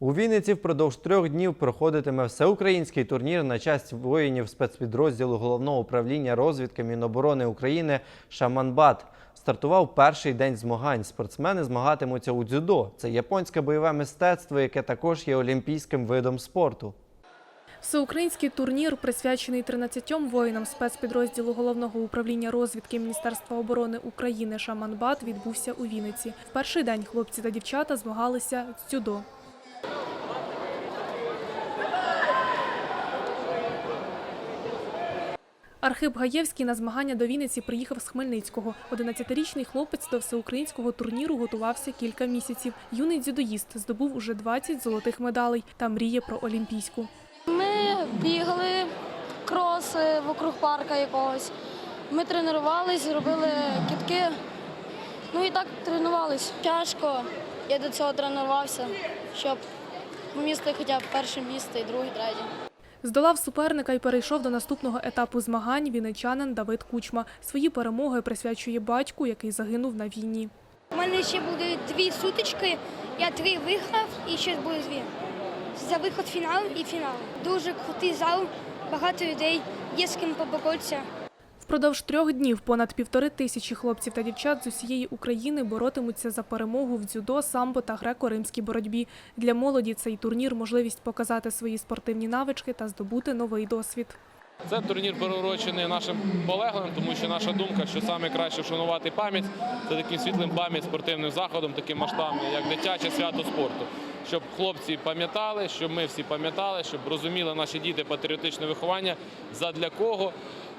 У Вінниці впродовж трьох днів проходитиме всеукраїнський турнір на честь воїнів спецпідрозділу головного управління розвідки Міноборони України Шаманбат. Стартував перший день змагань. Спортсмени змагатимуться у дзюдо. Це японське бойове мистецтво, яке також є олімпійським видом спорту. Всеукраїнський турнір, присвячений 13 воїнам спецпідрозділу головного управління розвідки Міністерства оборони України Шаманбат, відбувся у Вінниці. В перший день хлопці та дівчата змагалися з дзюдо. Архип Гаєвський на змагання до Вінниці приїхав з Хмельницького. 11-річний хлопець до всеукраїнського турніру готувався кілька місяців. Юний дзюдоїст здобув уже 20 золотих медалей та мріє про олімпійську. Ми бігали кроси вокруг парка якогось. Ми тренувались, робили кітки. Ну і так тренувались. Тяжко. Я до цього тренувався, щоб помісти хоча б перше місце і друге, третє. Здолав суперника і перейшов до наступного етапу змагань вінничанин Давид Кучма. Свої перемоги присвячує батьку, який загинув на війні. У мене ще буде дві сутички. Я три виграв і ще буде дві. За виход фінал і фінал. Дуже крутий зал, багато людей, є з ким поборотися. Впродовж трьох днів понад півтори тисячі хлопців та дівчат з усієї України боротимуться за перемогу в дзюдо, самбо та греко-римській боротьбі. Для молоді цей турнір можливість показати свої спортивні навички та здобути новий досвід. Це турнір переурочений нашим полеглим, тому що наша думка, що саме краще вшанувати пам'ять це таким світлим пам'ять спортивним заходом, таким масштабним, як дитяче свято спорту. Щоб хлопці пам'ятали, щоб ми всі пам'ятали, щоб розуміли наші діти патріотичне виховання, задля кого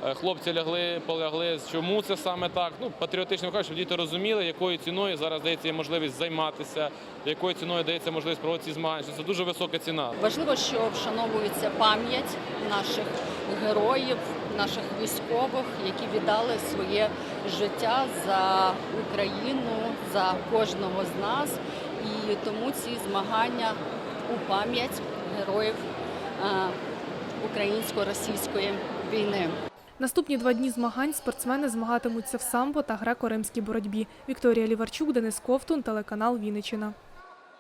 е, хлопці лягли, полягли, чому це саме так. Ну, патріотичне виховання, щоб діти розуміли, якою ціною зараз дається можливість займатися, якою ціною дається можливість проводити ці змагання. Це дуже висока ціна. Важливо, що вшановується пам'ять наших героїв, наших військових, які віддали своє життя за Україну, за кожного з нас. І тому ці змагання у пам'ять героїв українсько-російської війни. Наступні два дні змагань спортсмени змагатимуться в самбо та греко-римській боротьбі. Вікторія Ліварчук, Денис Ковтун, телеканал Вінниччина.